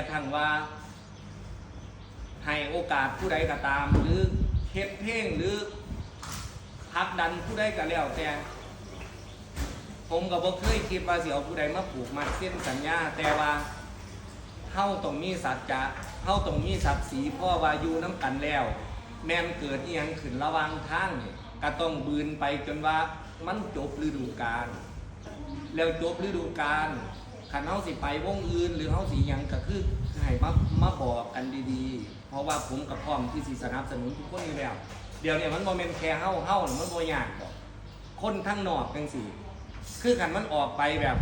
ระทั่งว่า ให้โอกาสผู้ใดก็ตาม หรือเฮ็ดเพลงหรือผลักดันผู้ใดก็แล้วแต่ผมก็บ่เคยคิดว่าสิเอาผู้ใดมาผูกมัดเส้นสัญญา แต่ว่าเฮาต้องมีสัจจะเฮาต้องมีศักดิ์ศรีเพราะว่าอยู่น้ำกันแล้ว แม่นเกิดอีหยังขึ้นระว่างทางก็ต้องบืนไปจนว่ามันจบฤดูกาลแล้วจบฤดูกาล คันเฮาสิไปวงอื่น หรือเฮาสิหยังก็คือให้มามาบอกกันดีๆ เพราะว่าผมกับพร้อมที่สิสนับสนุนทุกคนอยู่แล้ว เดี๋ยวนี้มันบ่แม่นแค่เฮาเฮาน่ะมันบ่ยากดอกคนทั้งนอกจังซี่คือกันมันออกไปแบบ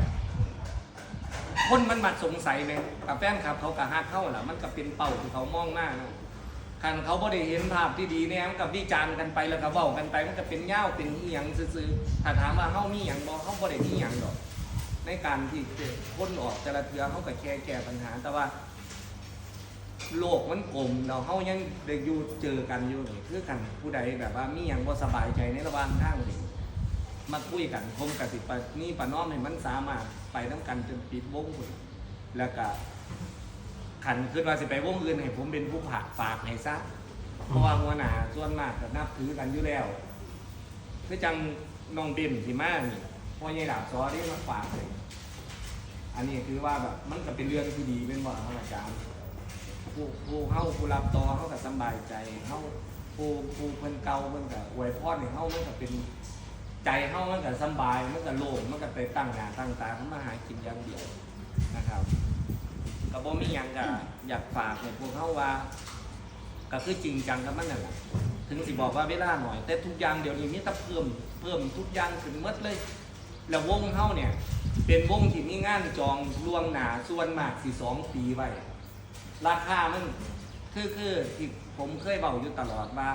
คนมันมัดสงสัยไหมกับแฟนคลับเขากะฮักเข้าล่ะมันก็เป็นเป้าที่เขามองหน้านะคันเขาบ่ได้เห็นภาพที่ดีเนี่ยมันก็วิจารณ์กันไปแล้วก็เว้ากันไปมันก็เป็นเง่าเป็นอีหยังซื่อๆถ้าถามว่าเฮามีหยังบ่เฮาบ่ได้มีหยังดอก ในการที่คนออกแต่ละเทือเขาก็แค่แก้ปัญหา แต่ว่า โลกมันกลมเราเฮายังได้อยู่เจอกันอยู่นี่คือกันผู้ใดแบบว่ามีหยังบ่สบายใจในระหว่างทางนี่มาคุยกันผมกับสิปนี่ปะน้อมให้มันสามารถไปน้ำกันจนปิดวงพุ่นแล้วก็ขันคือว่าสิไปวงอื่นให้ผมเป็นผู้ผักฝากให้ซะเพราะว่าหัวหน้าส่วนมากก็นับถือกันอยู่แล้วคือจังน้องเบนที่มานี่ พ่อใหญ่ดาบซอที่มาฝากเลยอันนี้คือว่าแบบมันก็เป็นเรื่องที่ดีเป็นบ่ครับอาจารย์ผู้ผู้เฮาผู้รับต่อเฮาก็สบายใจเฮาผู้ผู้เพิ่นเก่าเพิ่นก็อวยพรให้เฮามันก็เป็นใจเฮามันก็สบายมันก็โล่งมันก็ไปตั้งหน้าตั้งตาทำมาหากินอย่างเดียวนะครับก็บ่มีหยังก็อยากฝากให้พวกเฮาว่าก็คือจริงจังกับมันนั่นแหละถึงสิบอกว่าเวลาหน่อย แต่ทุกอย่างเดี๋ยวนี้มีแต่เพิ่มเพิ่มทุกอย่างขึ้นหมดเลย แล้ววงเฮาเนี่ย เป็นวงที่มีงานจองล่วงหนาส่วนมากสิสองปีไว้ ราคามันคือคือที่ผมเคยเบาอยู่ตลอดว่า